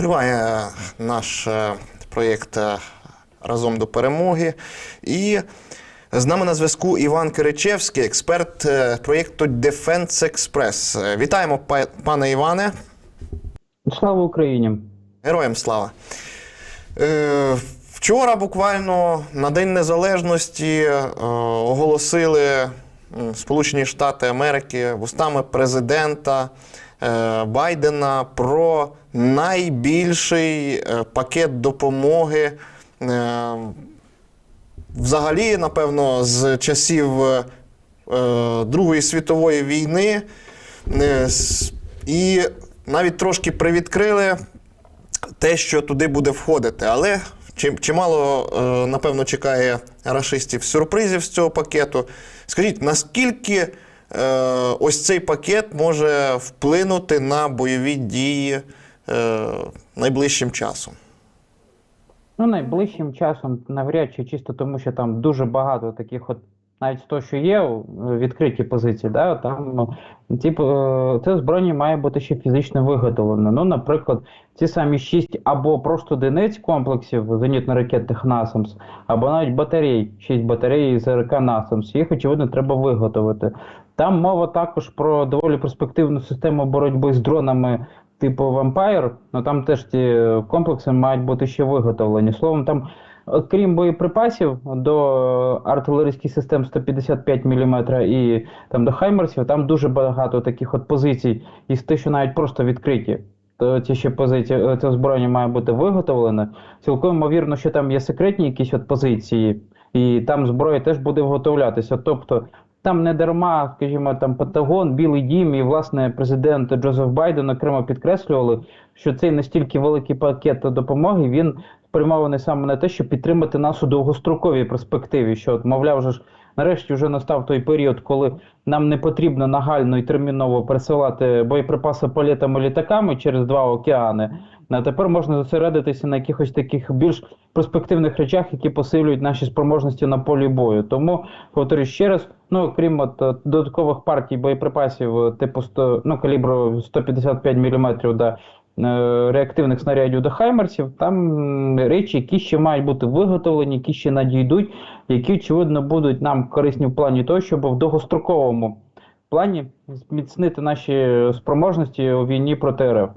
Триває наш е, проєкт е, разом до перемоги. І з нами на зв'язку Іван Киричевський, експерт е, проєкту Defense Express. Вітаємо, пане Іване. Слава Україні! Героям слава. Вчора буквально на День Незалежності оголосили Сполучені Штати Америки вустами президента Байдена про найбільший е, пакет допомоги. е, Взагалі, напевно, з часів е, Другої світової війни. Е, І навіть трошки привідкрили те, що туди буде входити. Але чимало, е, напевно, чекає рашистів сюрпризів з цього пакету. Скажіть, наскільки е, ось цей пакет може вплинути на бойові дії е, найближчим часом? Ну, найближчим часом навряд чи чисто тому, що там дуже багато таких от, навіть то, що є е, відкриті позиції, да, там, е, типу, е, це озброєння має бути ще фізично виготовлене. Ну, наприклад, ці самі шість або просто одиниць комплексів зенітно-ракетних NASAMS, або навіть батарей, шість батарей з РК NASAMS, їх, очевидно, треба виготовити. Там мова також про доволі перспективну систему боротьби з дронами типу Vampire, ну там теж ті комплекси мають бути ще виготовлені. Словом, там, окрім боєприпасів до артилерійських систем 155 мм і там до Хаймерсів, там дуже багато таких от позицій, і з тих, що навіть просто відкриті. То ці ще позиції, е, це озброєння має бути виготовлене. Цілком ймовірно, що там є секретні якісь от позиції, і там зброя теж буде виготовлятися. Тобто там не дарма, скажімо, там Пентагон, Білий Дім і власне президент Джозеф Байден окремо підкреслювали, що цей настільки великий пакет допомоги він спрямований саме на те, щоб підтримати нас у довгостроковій перспективі. Що, от, мовляв, вже ж нарешті вже настав той період, коли нам не потрібно нагально і терміново пересилати боєприпаси політами літаками через два океани. А тепер можна зосередитися на якихось таких більш перспективних речах, які посилюють наші спроможності на полі бою. Тому повторюю ще раз, ну окрім от, е, додаткових партій боєприпасів е, типу 100, ну, калібру 155 мм да, реактивних снарядів до Хаймерсів, там речі, які ще мають бути виготовлені, які ще надійдуть, які очевидно будуть нам корисні в плані того, щоб в довгостроковому плані зміцнити наші спроможності у війні проти РФ.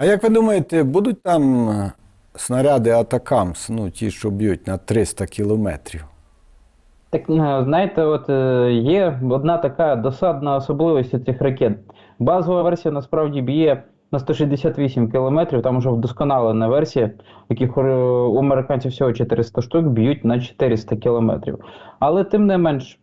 А як ви думаєте, будуть там е, снаряди Атакамс, ну ті, що б'ють на 300 кілометрів? Так, е, знаєте, от е, є одна така досадна особливість цих ракет. Базова версія насправді б'є на 168 кілометрів, там вже вдосконалена версія, яких у американців всього 400 штук, б'ють на 400 кілометрів. Але тим не менш,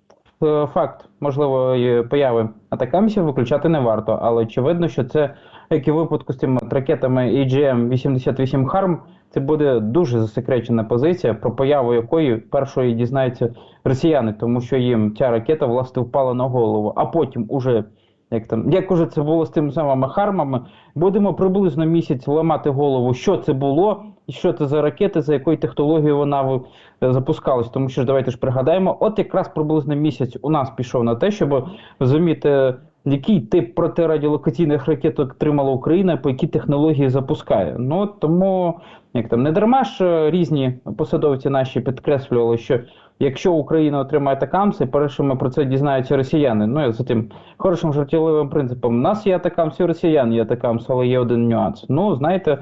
факт можливої появи атакамсів виключати не варто. Але очевидно, що це, як і випадку з цими ракетами AGM-88 HARM, це буде дуже засекречена позиція, про появу якої першої дізнаються росіяни, тому що їм ця ракета власне впала на голову, а потім уже. Як там, як уже це було з тими самими хармами, будемо приблизно місяць ламати голову, що це було, що це за ракети, за якою технологією вона е, запускалась. Тому що ж давайте ж пригадаємо, от якраз приблизно місяць у нас пішов на те, щоб розуміти, який тип протирадіолокаційних ракет отримала Україна, по якій технології запускає. Ну тому як там не дарма ж е, різні посадовці наші підкреслювали, що якщо Україна отримає атакамси, першими про це дізнаються росіяни. Ну і за тим хорошим жартівливим принципом. У нас є атакамси, росіян є атакамси, але є один нюанс. Ну, знаєте,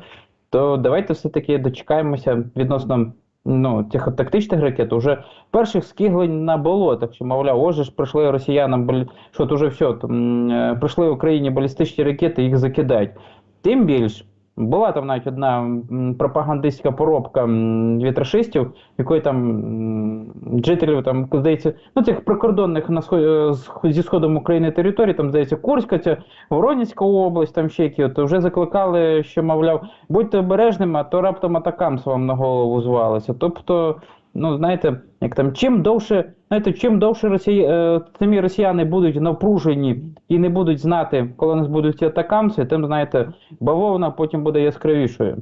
то давайте все-таки дочекаємося відносно ну, от тактичних ракет, уже перших скіглень на болотах, що, мовляв, оже ж прийшли росіянам, що от уже все, там, прийшли в Україні балістичні ракети, їх закидають. Тим більш, була там навіть одна пропагандистська поробка від рашистів, якої там жителів там, здається, ну цих прикордонних на сход, е, зі сходом України територій, там здається, Курська, ця Воронезька область, там ще які, от вже закликали, що мовляв, будьте обережними, а то раптом атакамс вам на голову звалися. Тобто, ну знаєте, як там чим довше, знаєте, чим довше росії, е, самі росіяни будуть напружені і не будуть знати, коли нас будуть ці атакамси, тим знаєте, бавовна потім буде яскравішою.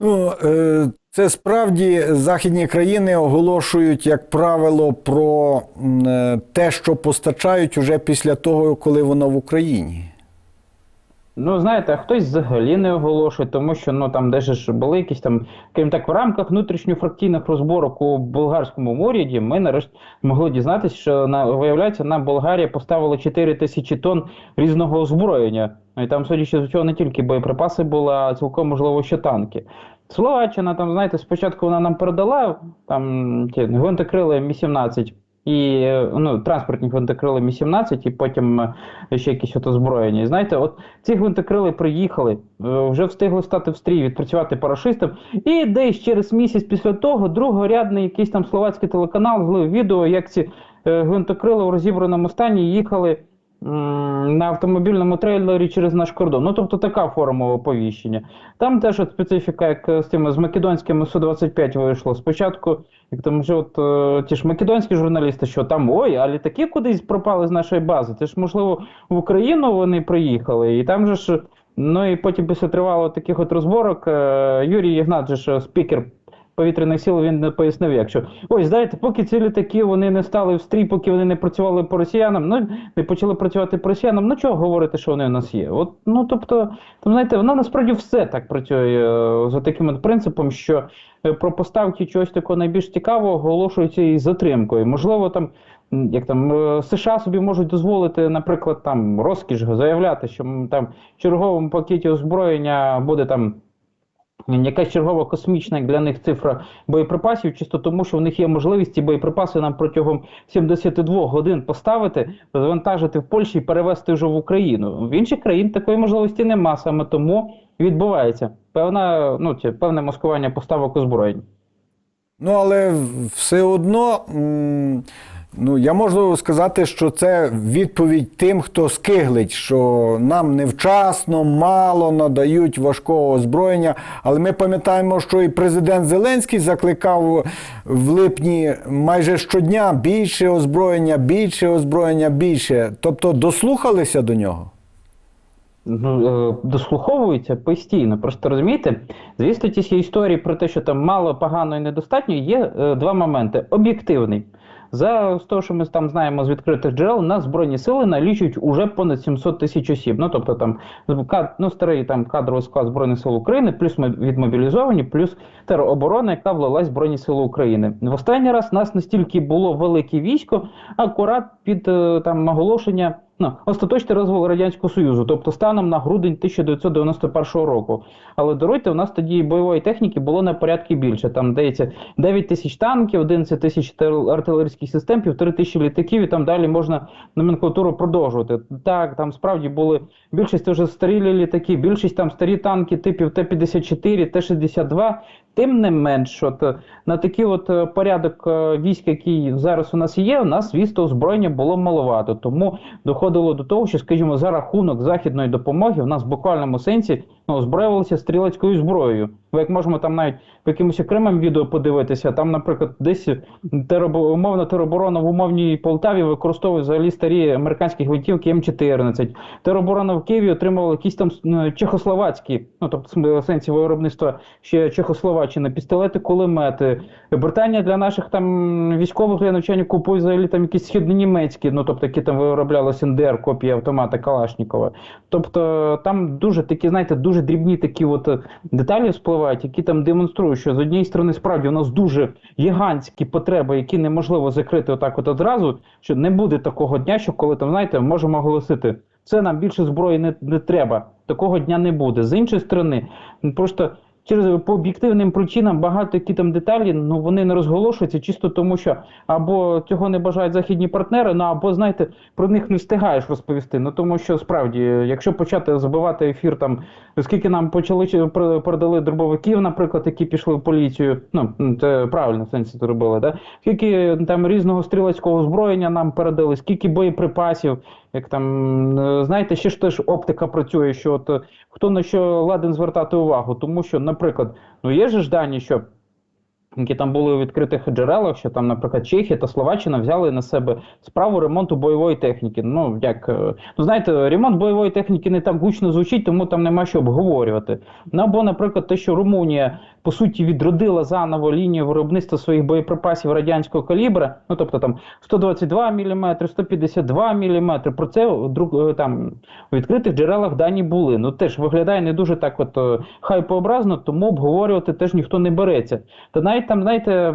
Ну, е, це справді західні країни оголошують, як правило, про е, те, що постачають уже після того, коли воно в Україні. Ну, знаєте, хтось взагалі не оголошує, тому що ну там де ж були якісь там, крім так, в рамках внутрішньофракційних розборок у болгарському уряді ми нарешті могли дізнатися, що на виявляється, на Болгарія поставила 4 тисячі тонн різного озброєння. І там, судячи з цього, не тільки боєприпаси були, а цілком можливо, ще танки. Словаччина, там, знаєте, спочатку вона нам передала там ті гвинтокрили Мі-17 і ну, транспортні гвинтокрили Мі-17, і потім е, ще якісь от озброєння. І знаєте, от ці гвинтокрили приїхали, е, вже встигли стати в стрій, відпрацювати парашистом. І десь через місяць після того другорядний якийсь там словацький телеканал злив відео, як ці е, гвинтокрили у розібраному стані їхали на автомобільному трейлері через наш кордон. Ну, тобто така форма оповіщення. Там теж от специфіка, як з тими з македонськими Су-25 вийшло. Спочатку, як там вже от е, ті ж македонські журналісти, що там ой, а літаки кудись пропали з нашої бази. Це ж можливо в Україну вони приїхали, і там же ж. Ну і потім після тривало таких от розборок е, Юрій Ігнат, же ж спікер повітряних сил, він пояснив, як що ось знаєте, поки ці літаки вони не стали в стрій, поки вони не працювали по росіянам, ну не почали працювати по росіянам, ну чого говорити, що вони у нас є? От ну тобто, там знаєте, воно насправді все так працює е, за таким принципом, що е, про поставки чогось такого найбільш цікавого оголошується із затримкою. Можливо, там. Як там е, США собі можуть дозволити, наприклад, там розкіш заявляти, що там в черговому пакеті озброєння буде там якась чергова космічна для них цифра боєприпасів, чисто тому, що в них є можливість ці боєприпаси нам протягом 72 годин поставити, завантажити в Польщі і перевезти вже в Україну. В інших країн такої можливості нема, саме тому відбувається певна, ну, чи, певне маскування поставок озброєнь. Ну, але все одно, м, ну, я можу сказати, що це відповідь тим, хто скиглить, що нам невчасно, мало надають важкого озброєння. Але ми пам'ятаємо, що і президент Зеленський закликав в липні майже щодня більше озброєння, більше озброєння, більше. Тобто дослухалися до нього. Ну, е, дослуховуються постійно. Просто розумієте, звісно, всі історії про те, що там мало, погано і недостатньо, є е, два моменти. Об'єктивний. За з того, що ми там знаємо з відкритих джерел, у нас збройні сили налічують уже понад 700 тисяч осіб. Ну тобто там ну, старий там кадровий склад збройних сил України, плюс ми відмобілізовані, плюс тероборона, яка влилась в збройні сили України. В останній раз нас настільки було велике військо, акурат під е, там оголошення. Ну, остаточний розвал Радянського Союзу, тобто станом на грудень 1991 року. Але даруйте, у нас тоді бойової техніки було на порядки більше. Там здається 9 тисяч танків, 11 тисяч артилерійських систем, півтори тисячі літаків, і там далі можна номенклатуру продовжувати. Так, там справді були більшість вже старі літаки, більшість там старі танки типів Т-54, Т-62. Тим не менш, от е, на такий от е, порядок е, військ, який зараз у нас є, у нас звісно озброєння було маловато. Тому доходило до того, що, скажімо, за рахунок західної допомоги у нас в буквальному сенсі ну, озброювалися стрілецькою зброєю. Ви як можемо там навіть по якимось окремим відео подивитися, там, наприклад, десь теробо- умовна тероборона в умовній Полтаві використовує взагалі старі американські гвинтівки М14. Тероборона в Києві отримувала якісь там чехословацькі, ну тобто в сенсі виробництва ще Чехословаччини, пістолети, кулемети. Британія для наших там військових для навчання купує взагалі там якісь східнонімецькі, ну тобто які там вироблялися НДР, копії автомата Калашнікова. Тобто там дуже такі, знаєте, дуже дрібні такі от е, деталі вспливають, які там демонструють, що з однієї сторони справді у нас дуже гігантські потреби, які неможливо закрити отак от одразу, що не буде такого дня, що коли там, знаєте, можемо оголосити. Це нам більше зброї не, не треба. Такого дня не буде. З іншої сторони, просто через по об'єктивним причинам багато які там деталі, ну вони не розголошуються чисто тому, що або цього не бажають західні партнери, ну або знаєте, про них не встигаєш розповісти. Ну тому що справді, якщо почати забивати ефір, там скільки нам почали продали дробовиків, наприклад, які пішли в поліцію, ну це правильно в сенсі це робили, да? скільки там різного стрілецького озброєння нам передали, скільки боєприпасів, як там е, знаєте, ще ж теж оптика працює, що от е, хто на що ладен звертати увагу, тому що, наприклад, ну є ж дані, що які там були у відкритих джерелах, що там, наприклад, Чехія та Словаччина взяли на себе справу ремонту бойової техніки. Ну, як, е, ну знаєте, ремонт бойової техніки не так гучно звучить, тому там нема що обговорювати. Ну, або, наприклад, те, що Румунія по суті відродила заново лінію виробництва своїх боєприпасів радянського калібра, ну тобто там 122 мм, 152 мм, про це е, там у відкритих джерелах дані були. Ну теж виглядає не дуже так от е, хайпообразно, тому обговорювати теж ніхто не береться. Та навіть там, знаєте,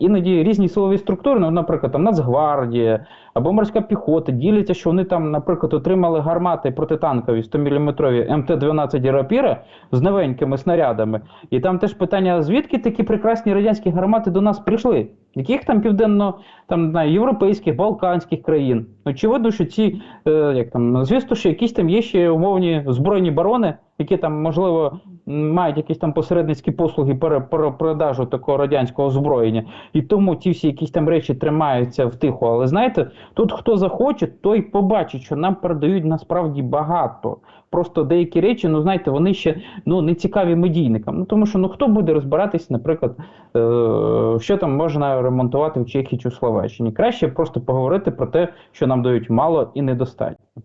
іноді різні силові структури, ну, наприклад, там Нацгвардія або морська піхота діляться, що вони там, наприклад, отримали гармати протитанкові 100-мм МТ-12 Рапіра з новенькими снарядами. І там теж питання, звідки такі прекрасні радянські гармати до нас прийшли? Яких там південно там знаю, європейських, балканських країн? Очевидно, що ці е, як там звісно, що якісь там є ще умовні збройні барони, які там можливо мають якісь там посередницькі послуги пере, пере- продажу такого радянського озброєння, і тому ті всі якісь там речі тримаються втиху. Але знаєте, тут хто захоче, той побачить, що нам передають насправді багато. Просто деякі речі, ну знаєте, вони ще ну не цікаві медійникам. Ну тому що ну хто буде розбиратись, наприклад, е, що там можна ремонтувати в Чехії чи в Словаччині. Краще просто поговорити про те, що нам дають мало і недостатньо.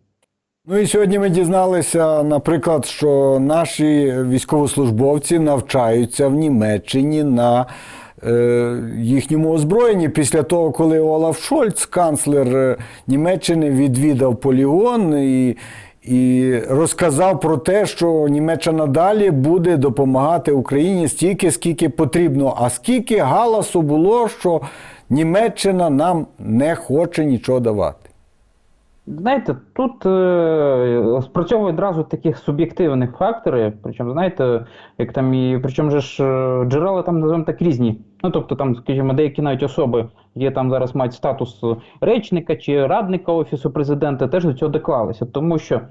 Ну і сьогодні ми дізналися, наприклад, що наші військовослужбовці навчаються в Німеччині на е, їхньому озброєнні після того, коли Олаф Шольц, канцлер е, Німеччини, відвідав полігон і, і розказав про те, що Німеччина далі буде допомагати Україні стільки, скільки потрібно. А скільки галасу було, що Німеччина нам не хоче нічого давати. Знаєте, тут е, спрацьовують одразу таких суб'єктивних факторів, причому, знаєте, як там і причому ж е, джерела там називаємо так різні. Ну тобто, там, скажімо, деякі навіть особи, які там зараз мають статус речника чи радника офісу президента, теж до цього доклалися. Тому що,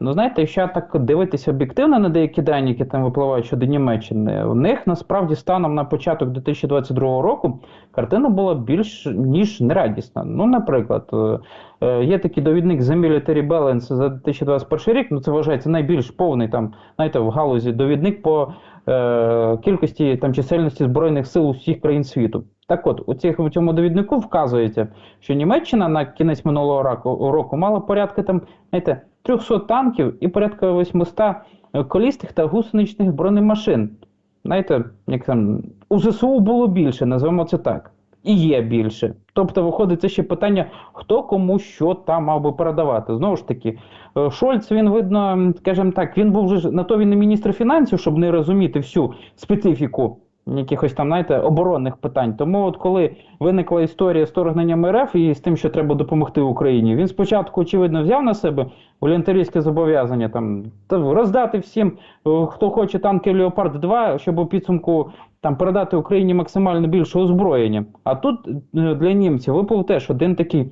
ну знаєте, якщо так дивитися об'єктивно на деякі дані, які там випливають щодо Німеччини, у них насправді станом на початок 2022 року картина була більш ніж нерадісна. Ну, наприклад. е, Е, Є такий довідник The Military Balance за 2021 рік. Ну це вважається найбільш повний там, знаєте, в галузі довідник по е, кількості там чисельності збройних сил усіх країн світу. Так от, у, цих, у цьому довіднику вказується, що Німеччина на кінець минулого року, мала порядка там, знаєте, 300 танків і порядка 800 колістих та гусеничних бронемашин. Знаєте, як там у ЗСУ було більше, називаємо це так. І є більше. Тобто, виходить, це ще питання, хто кому що там мав би передавати. Знову ж таки, е, Шольц, він видно, скажімо так, він був вже на то він не міністр фінансів, щоб не розуміти всю специфіку якихось там, знаєте, оборонних питань. Тому, от коли виникла історія з вторгненням РФ і з тим, що треба допомогти Україні, він спочатку, очевидно, взяв на себе волонтерське зобов'язання там роздати всім, е, хто хоче танки Леопард 2, щоб у підсумку там передати Україні максимально більше озброєння. А тут е, для німців випав теж один такий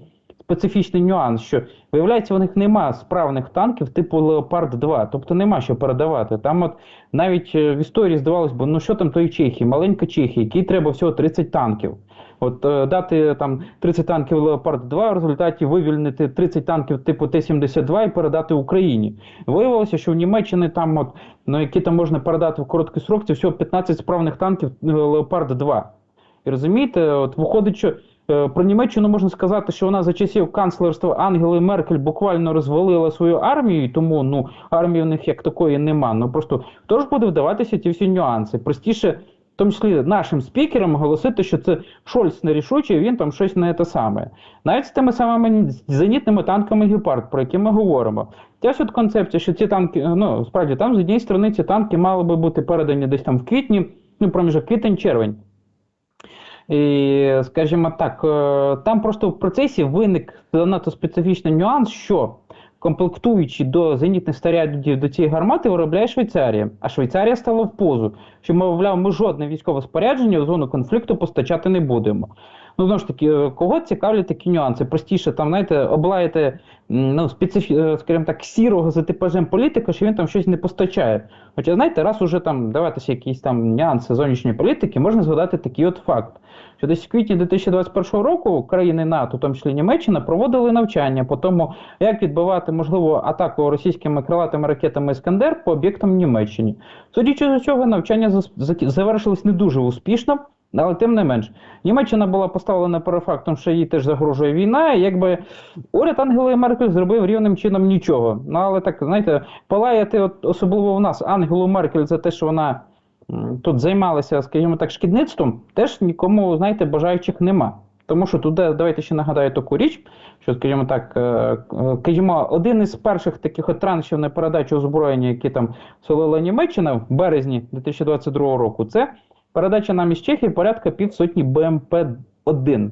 специфічний нюанс, що виявляється, у них нема справних танків типу Леопард 2, тобто нема що передавати. Там от навіть е, в історії здавалось, бо ну що там тої Чехії, маленька Чехія, якій треба всього 30 танків. От е, дати там 30 танків Леопард 2, в результаті вивільнити 30 танків типу Т-72 і передати Україні. Виявилося, що в Німеччині там, от, ну, які там можна передати в короткий срок, це всього 15 справних танків е, Леопард 2. І розумієте, от виходить, що про Німеччину можна сказати, що вона за часів канцлерства Ангели Меркель буквально розвалила свою армію, тому ну, армії в них як такої нема. Ну просто хто ж буде вдаватися ті всі нюанси? Простіше, в тому числі нашим спікерам, оголосити, що це Шольц нерішучий, він там щось не те саме. Навіть з тими самими зенітними танками Гепард, про які ми говоримо. Ця от концепція, що ці танки, ну справді там з однієї сторони ці танки мали би бути передані десь там в квітні, ну проміжок квітень-червень. І, скажімо так, е, там просто в процесі виник занадто специфічний нюанс, що комплектуючи до зенітних снарядів до цієї гармати виробляє Швейцарія. А Швейцарія стала в позу, що, мовляв, ми жодне військове спорядження в зону конфлікту постачати не будемо. Ну, знову ж таки, е, кого цікавлять такі нюанси? Простіше, там, знаєте, облаєте, ну, специфі... е, скажімо так, сірого за типажем політика, що він там щось не постачає. Хоча, знаєте, раз уже там даватися якісь там нюанси зовнішньої політики, можна згадати такий от факт. Що десь в квітні 2021 року країни НАТО, в тому числі Німеччина, проводили навчання по тому, як відбивати можливу атаку російськими крилатими ракетами Іскандер по об'єктам в Німеччині. Судячи з цього, навчання завершилось не дуже успішно. Але тим не менш, Німеччина була поставлена перед фактом, що їй теж загрожує війна, якби уряд Ангели Меркель зробив рівним чином нічого. Ну але так, знаєте, палаяти, от, особливо в нас, Ангелу Меркель за те, що вона тут займалася, скажімо так, шкідництвом, теж нікому, знаєте, бажаючих нема. Тому що туди, давайте ще нагадаю таку річ, що, скажімо так, е, е, скажімо, один із перших таких траншів на передачу озброєння, які там солила Німеччина в березні 2022 року, це передача нам із Чехії порядка півсотні БМП-1.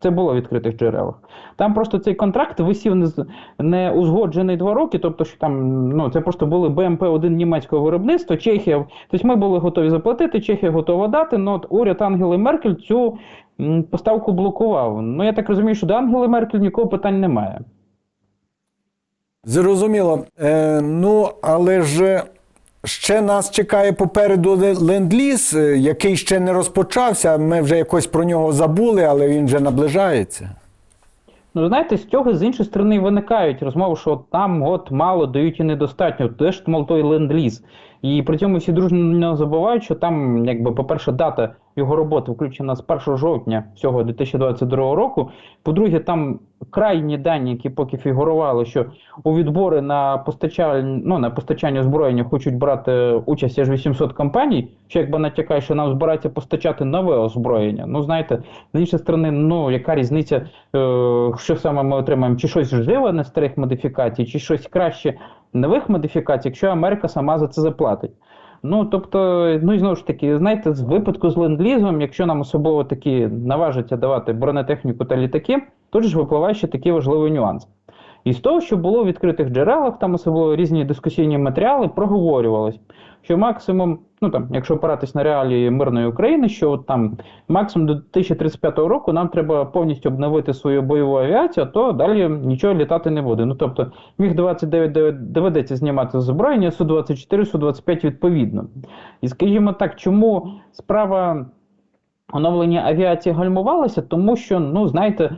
Це було в відкритих джерелах. Там просто цей контракт висів не, узгоджений два роки, тобто, що там ну, це просто були БМП-1 німецького виробництва, Чехія. Тобто ми були готові заплатити, Чехія готова дати, але от уряд Ангели Меркель цю поставку блокував. Ну я так розумію, що до Ангели Меркель нікого питань немає. Зрозуміло. Е, ну, але ж ще нас чекає попереду ленд-ліз, е, який ще не розпочався. Ми вже якось про нього забули, але він вже наближається. Ну, знаєте, з цього з іншої сторони виникають розмови, що там от мало дають і недостатньо. Де ж мол той ленд-ліз? І при цьому всі дружно забувають, що там, якби, по-перше, дата його роботи включена з 1 жовтня цього 2022 року. По-друге, там крайні дані, які поки фігурували, що у відбори на постачання, ну, на постачання озброєння хочуть брати участь аж 800 компаній, що якби натякає, що нам збирається постачати нове озброєння. Ну, знаєте, з іншої сторони, ну яка різниця, е, що саме ми отримаємо? Чи щось живе на старих модифікацій, чи щось краще нових модифікацій, якщо Америка сама за це заплатить. Ну, тобто, ну і знову ж таки, знаєте, з випадку з ленд-лізом, якщо нам особливо такі наважаться давати бронетехніку та літаки, тут ж випливає ще такий важливий нюанс. І з того, що було в відкритих джерелах, там особливо різні дискусійні матеріали, проговорювалось, що максимум, ну там, якщо опиратись на реалії мирної України, що от там максимум до 2035 року нам треба повністю обновити свою бойову авіацію, то далі нічого літати не буде. Ну тобто, міг 29 доведеться знімати з озброєння, Су-24, Су-25 відповідно. І скажімо так, чому справа оновлення авіації гальмувалося, тому що, ну знаєте,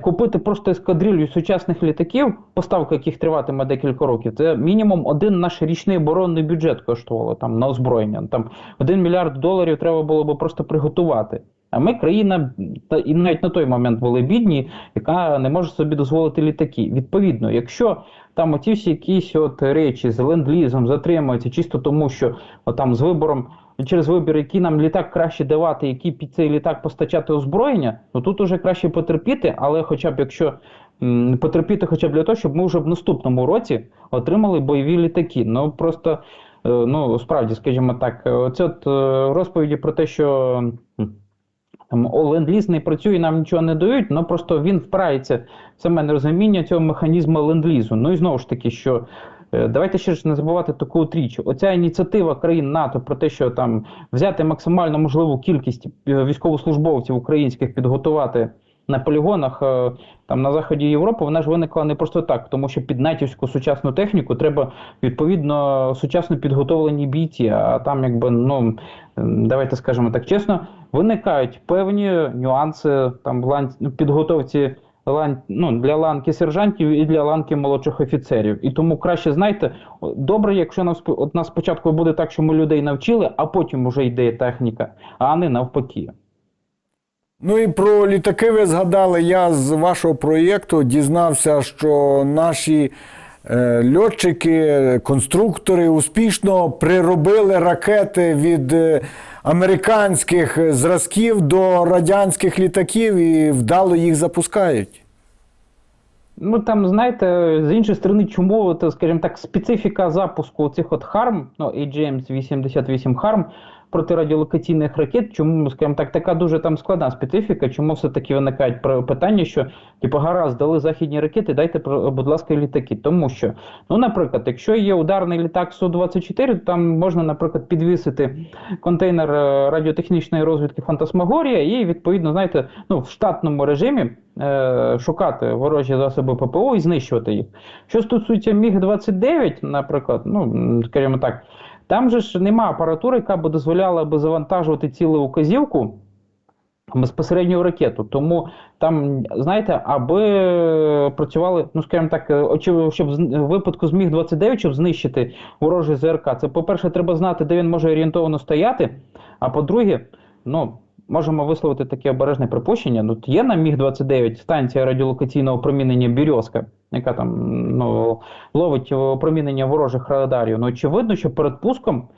купити просто ескадрилью сучасних літаків, поставка яких триватиме декілька років, це мінімум один наш річний оборонний бюджет коштувало там на озброєння. Там один мільярд доларів треба було би просто приготувати. А ми країна, та і навіть на той момент були бідні, яка не може собі дозволити літаки. Відповідно, якщо там оці всі якісь от речі з ленд-лізом затримуються чисто тому, що от там з вибором через вибір, який нам літак краще давати, який під цей літак постачати озброєння, ну тут уже краще потерпіти, але хоча б якщо потерпіти, хоча б для того, щоб ми вже в наступному році отримали бойові літаки. Ну просто е, ну справді, скажімо так, оце от е, розповіді про те, що. ленд-ліз не працює, нам нічого не дають, ну просто він впирається в саме нерозуміння цього механізму ленд-лізу. Ну і знову ж таки, що е, давайте ще ж не забувати таку от річ. Оця ініціатива країн НАТО про те, що там взяти максимально можливу кількість е, військовослужбовців українських підготувати на полігонах е, там на заході Європи, вона ж виникла не просто так, тому що під натівську сучасну техніку треба відповідно сучасно підготовлені бійці. А там, якби ну давайте скажемо так чесно, виникають певні нюанси там в підготовці ну, для ланки сержантів і для ланки молодших офіцерів. І тому краще знаєте, добре, якщо нас от нас спочатку буде так, що ми людей навчили, а потім вже йде техніка, а не навпаки. Ну і про літаки ви згадали. Я з вашого проєкту дізнався, що наші льотчики, конструктори успішно приробили ракети від е, американських зразків до радянських літаків і вдало їх запускають. Ну там, знаєте, з іншої сторони, чому, скажімо так, специфіка запуску цих от HARM, ну, AGM-88 HARM, протирадіолокаційних ракет, чому, скажімо так, така дуже там складна специфіка, чому все-таки виникають про- питання, що, типу, гаразд, дали західні ракети, дайте, будь ласка, літаки. Тому що, ну, наприклад, якщо є ударний літак Су-24, то там можна, наприклад, підвісити контейнер е, радіотехнічної розвідки Фантасмагорія і, відповідно, знаєте, ну, в штатному режимі е, шукати ворожі засоби ППО і знищувати їх. Що стосується Міг-29, наприклад, ну, скажімо так, там же ж нема апаратури, яка б дозволяла би завантажувати цілу указівку безпосередньо ракету. Тому там, знаєте, аби працювали, ну скажімо так, щоб в випадку з Міг-29, щоб знищити ворожий ЗРК, це, по-перше, треба знати, де він може орієнтовано стояти. А по-друге, ну. Можемо висловити таке обережне припущення. Ну, є на Міг-29 станція радіолокаційного промінення Бірьозка, яка там ну, ловить опромінення ворожих радарів. Ну, очевидно, що перед пуском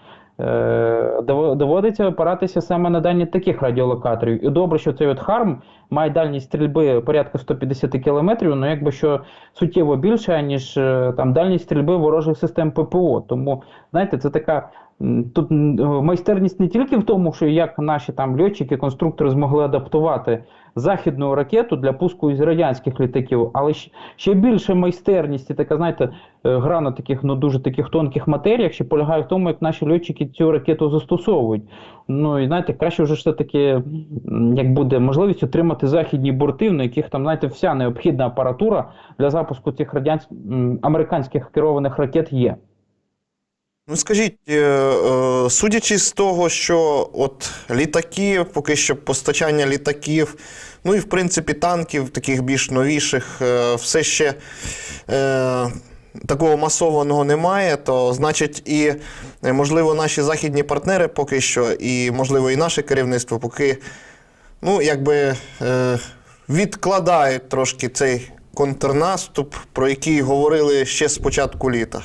е, доводиться опиратися саме на дані таких радіолокаторів. І добре, що цей от Харм має дальність стрільби порядка 150 кілометрів, ну якби що суттєво більше, ніж е, там дальність стрільби ворожих систем ППО. Тому, знаєте, це така. Тут майстерність не тільки в тому, що як наші там льотчики, конструктори змогли адаптувати західну ракету для пуску із радянських літаків, але ще більше майстерність і така, знаєте, е, гра на таких ну дуже таких тонких матеріях, ще полягає в тому, як наші льотчики цю ракету застосовують. Ну і знаєте, краще вже все таки, як буде можливість отримати західні борти, на яких там знаєте вся необхідна апаратура для запуску цих радянських американських керованих ракет є. Ну скажіть, е, е, судячи з того, що от літаки, поки що постачання літаків, ну і в принципі танків, таких більш новіших, е, все ще е, такого масованого немає, то значить і можливо наші західні партнери поки що, і можливо і наше керівництво поки ну, якби е, відкладають трошки цей контрнаступ, про який говорили ще з початку літа.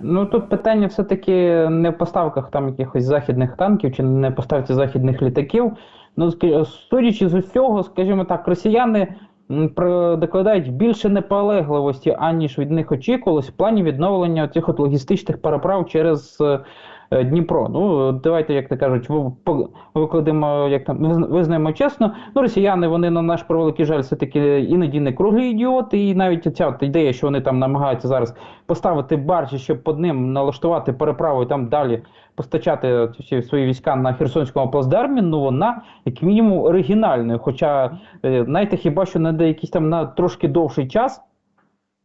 Ну тут питання все-таки не в поставках там якихось західних танків чи не в поставці західних літаків. Ну, судячи з усього, скажімо так, росіяни докладають більше неполегливості, аніж від них очікувалось в плані відновлення цих от логістичних переправ через е, Дніпро. Ну, давайте, як то кажуть, викладемо, як там визнаємо чесно. Ну, росіяни, вони на наш превеликий жаль, все-таки іноді не круглі ідіоти, і навіть ця ідея, що вони там намагаються зараз поставити баржі, щоб під ним налаштувати переправу і там далі постачати всі свої війська на Херсонському плацдармі, ну вона як мінімум оригінальною. Хоча, е, знаєте, хіба що на якийсь там на трошки довший час.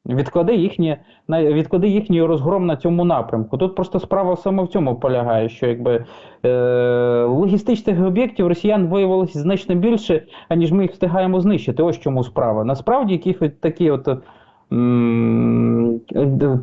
Відкладе їхнє на відкладе їхній розгром на цьому напрямку. Тут просто справа саме в цьому полягає, що якби е, логістичних об'єктів росіян виявилося значно більше, аніж ми їх встигаємо знищити. Ось чому справа. Насправді, якісь такі от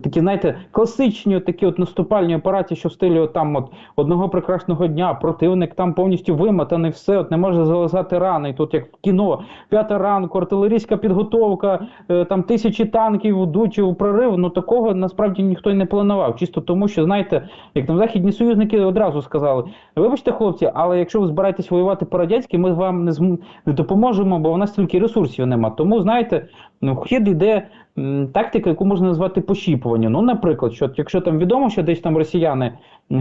такі, знаєте, класичні такі от наступальні операції, що в стилі от там от одного прекрасного дня противник там повністю вимотаний, все от не може залазати рани. І тут як в кіно, п'ята ранку, артилерійська підготовка, е, там тисячі танків йдуть у прорив. Ну такого насправді ніхто й не планував. Чисто тому, що знаєте, як там західні союзники одразу сказали: вибачте, хлопці, але якщо ви збираєтесь воювати по-радянськи, ми вам не зм... не допоможемо, бо у нас стільки ресурсів нема. Тому знаєте, ну, в хід йде м, тактика, яку можна назвати пощіпування. Ну, наприклад, що якщо там відомо, що десь там росіяни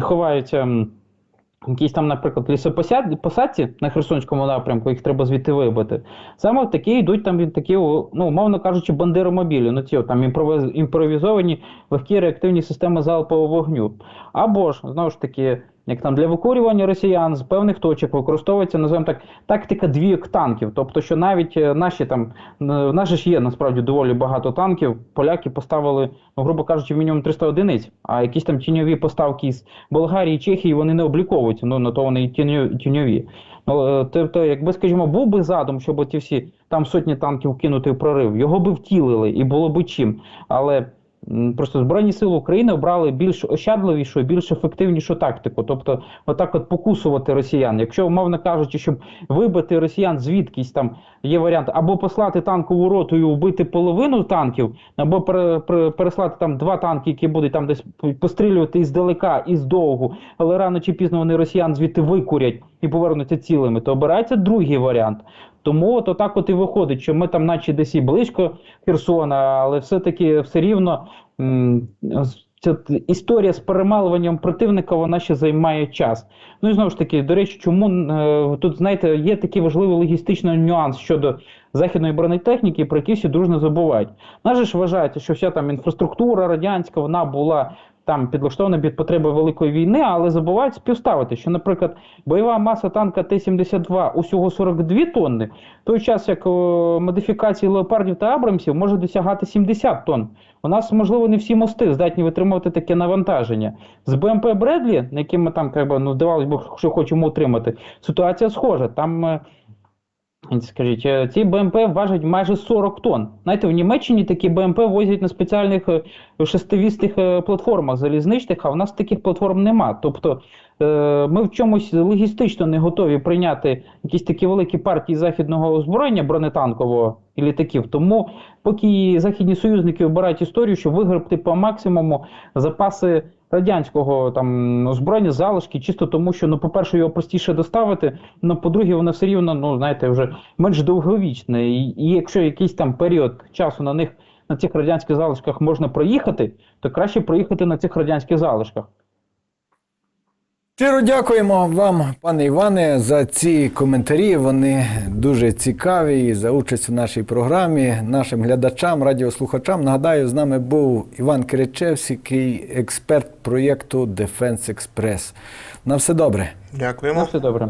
ховаються. Якісь там, наприклад, лісопосадці на Херсонському напрямку, їх треба звідти вибити. Саме такі йдуть там такі, ну, умовно кажучи, бандеромобілі, ну ці там імпровізовані легкі реактивні системи залпового вогню. Або ж, знову ж таки, як там для викурювання росіян з певних точок використовується, називаємо так, тактика двійок танків. Тобто, що навіть е, наші там, е, в нас ж є насправді доволі багато танків. Поляки поставили, ну, грубо кажучи, мінімум 300 одиниць, а якісь там тіньові поставки з Болгарії, Чехії вони не обліковуються. Ну на то вони і тіньові. Ну, е, тобто, якби, скажімо, був би задум, щоб ті всі там сотні танків кинути в прорив, його би втілили і було би чим. Але просто Збройні сили України обрали більш ощадливішу, більш ефективнішу тактику. Тобто, отак от покусувати росіян. Якщо, умовно кажучи, щоб вибити росіян звідкись там є варіант або послати танкову роту і вбити половину танків, або пере, пере- переслати там два танки, які будуть там десь пострілювати іздалека, іздовгу, але рано чи пізно вони росіян звідти викурять і повернуться цілими, то обирається другий варіант. Тому от отак от і виходить, що ми там, наче десь і близько Херсона, але все-таки все рівно ця історія з перемалуванням противника вона ще займає час. Ну і знову ж таки, до речі, чому е, тут знаєте, є такий важливий логістичний нюанс щодо західної бронетехніки, про який всі дружно забувають. Нас же ж вважається, що вся там інфраструктура радянська вона була. Там підлаштована під потреби великої війни, але забувають співставити, що, наприклад, бойова маса танка Т-72 усього 42 тонни, в той час як модифікації леопардів та абрамсів може досягати 70 тонн. У нас, можливо, не всі мости здатні витримувати таке навантаження. З БМП Бредлі, на яким ми там, ну, здавалось би, що хочемо утримати, ситуація схожа. Там. Е, Скажіть, е, ці БМП важать майже 40 тонн. Знаєте, в Німеччині такі БМП возять на спеціальних шестивістих шестивісних е, платформах залізничних, а в нас таких платформ нема. Тобто е, ми в чомусь логістично не готові прийняти якісь такі великі партії західного озброєння бронетанкового і літаків. Тому поки західні союзники обирають історію, щоб вигребти по максимуму запаси радянського там озброєння, залишки, чисто тому, що ну, по-перше, його простіше доставити. Ну, по-друге, воно все рівно, ну знаєте, вже менш довговічне. І, і якщо якийсь там період часу на них на цих радянських залишках можна проїхати, то краще проїхати на цих радянських залишках. Щиро дякуємо вам, пане Іване, за ці коментарі. Вони дуже цікаві і за участь у нашій програмі. Нашим глядачам, радіослухачам. Нагадаю, з нами був Іван Киричевський, експерт проєкту Defense Express. На все добре. Дякуємо. На все добре.